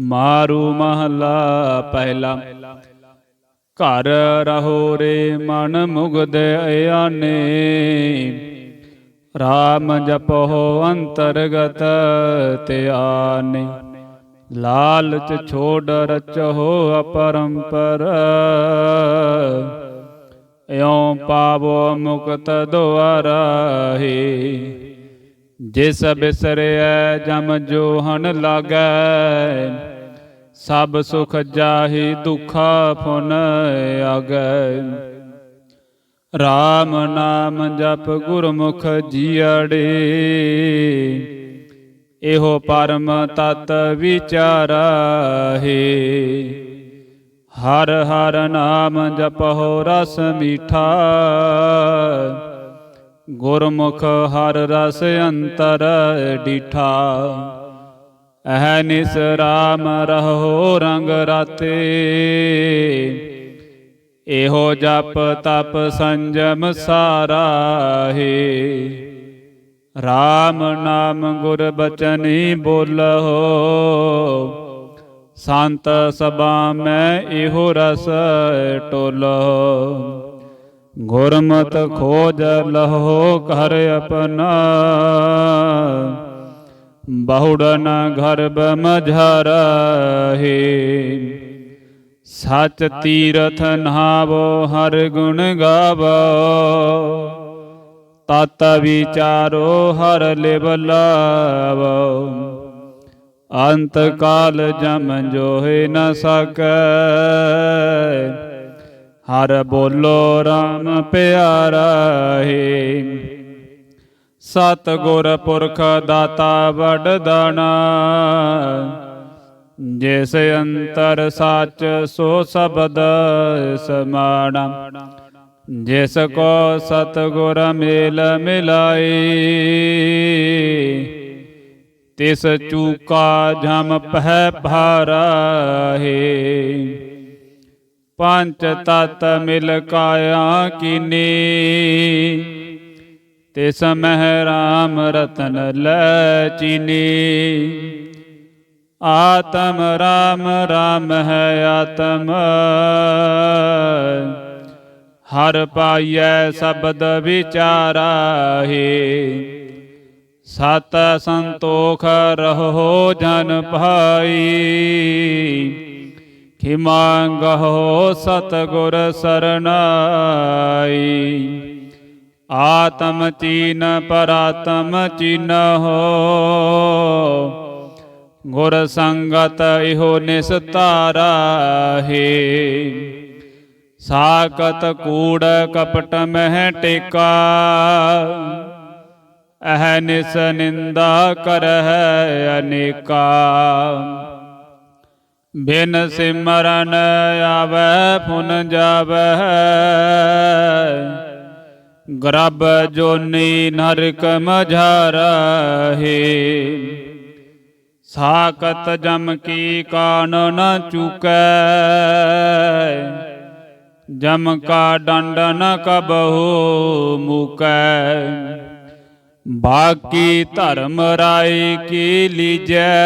ਮਾਰੂ ਮਹਲਾ ਪਹਿਲਾ। ਘਰ ਰਹੋ ਰੇ ਮਨ ਮੁਗਦ ਆਨੇ RAM ਜਪੋ ਅੰਤਰਗਤ ਧਿਆਨੇ। ਲਾਲਚ ਛੋੜ ਰਚੋ ਅਪਰੰਪਰ। ਇਉ ਪਾਵੋ ਮੁਕਤ ਦੁਆਰਾਹੀ ਜਿਸ ਬਿਸਰਿਐ ਜਮ ਜੋਹਨ ਲਾਗੈ। ਸਭ ਸੁਖ ਜਾਹੀ ਦੁਖਾ ਫੁਨ ਆਗੈ। RAM ਨਾਮ ਜਪ ਗੁਰਮੁਖ ਜੀਅੜੇ। ਇਹੋ ਪਰਮ ਤਤ ਵਿਚਾਰਾਹੇ। ਹਰ ਹਰ ਨਾਮ ਜਪਹੁ ਰਸ ਮੀਠਾ। ਗੁਰਮੁਖ ਹਰ ਰਸ ਅੰਤਰ ਡੀਠਾ। ਅਹ ਨਿਸ ਰਾਮ ਰਹੋ ਰੰਗ ਰਾਤੇ। ਇਹੋ ਜਪ ਤਪ ਸੰਜਮ ਸਾਰਾ ਹੈ। RAM ਨਾਮ ਗੁਰ ਬਚਨੀ ਬੋਲਹੁ ਸੰਤ ਸਭਾ ਮੈਂ ਇਹੋ ਰਸ ਟੋਲੋ। ਗੁਰਮਤ ਖੋਜ ਲਹੋ ਘਰ ਆਪਣਾ। ਬਹੁੜਨ ਗਰਭ ਮਝਰਹੇ। ਸਚ ਤੀਰਥ ਨਹਾਵੋ ਹਰ ਗੁਣ ਗਾਵੋ। ਤਤ ਵਿਚਾਰੋ ਹਰ ਲਿਵ ਲਾਵੋ। ਅੰਤ ਕਾਲ ਜਮ ਜੋਹਿ ਨ ਸਕੈ। ਹਰ ਬੋਲੋ RAM ਪਿਆਰਾ ਹੈ ਸਤ ਗੁਰ ਪੁਰਖ ਦਾਤਾ ਵਡਦਾਣਾ ਜਿਸ ਅੰਤਰ ਸੱਚ ਸੋ ਸ਼ਬਦ ਸਮਾਣਾ। ਜਿਸ ਕੋ ਸਤ ਗੁਰ ਮੇਲ ਮਿਲਾਈ, ਤਿਸ ਚੂਕਾ ਜਮ ਪਹਿ ਭਾਰਾ ਹੈ ਤਤ ਮਿਲ ਕਾਇਆ ਕੀਨੀ ਤਿਸ ਮਹਿ ਰਾਮ ਰਤਨ ਲੈ ਚੀਨੀ। ਆਤਮ ਰਾਮ ਰਾਮ ਹੈ ਆਤਮ। ਹਰ ਪਾਈਐ ਸ਼ਬਦ ਵਿਚਾਰਾਹੀ। ਸਤ ਸੰਤੋਖ ਰਹੋ ਜਨ ਭਾਈ। ਖਿਮਾਂਗਹੁ ਸਤਗੁਰ ਸਰਨਾਈ। ਆਤਮ ਚੀਨ ਪਰਾਤਮ ਚੀਨਹੁ ਗੁਰ ਸੰਗਤ ਇਹੋ ਨਿਸਤਾਰਾ ਹੈ। ਸਾਕਤ ਕੂੜ ਕਪਟ ਮਹਿ ਟੇਕਾ। ਅਹ ਨਿਸ ਨਿੰਦਾ ਕਰਹਿ ਅਨੇਕਾ। ਬਿਨ ਸਿਮਰਨ ਆਵੈ, ਫੁਨ ਜਾਵੈ। ਗਰਬ ਜੋਨੀ ਨਰਕ ਮਝਾਰਹੇ। ਸਾਕਤ ਜਮ ਕੀ ਕਾਨ ਨ ਚੁਕੈ। ਜਮ ਕਾ ਡੰਡ ਨ ਕਬਹੂ ਮੁਕੈ। ਬਾਕੀ ਧਰਮ ਰਾਏ ਕੀ ਲੀਜੈ।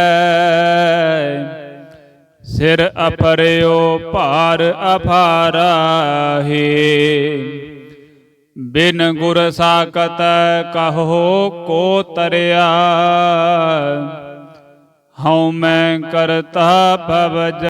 ਸਿਰ ਅਪਰਿਓ ਭਾਰ ਅਫਾਰਾ ਹੈ ਬਿਨ ਗੁਰ ਸਾਕਤ ਕਹੋ ਕੋ ਤਰਿਆ। ਹਉ ਮੈਂ ਕਰਤਾ ਭਵ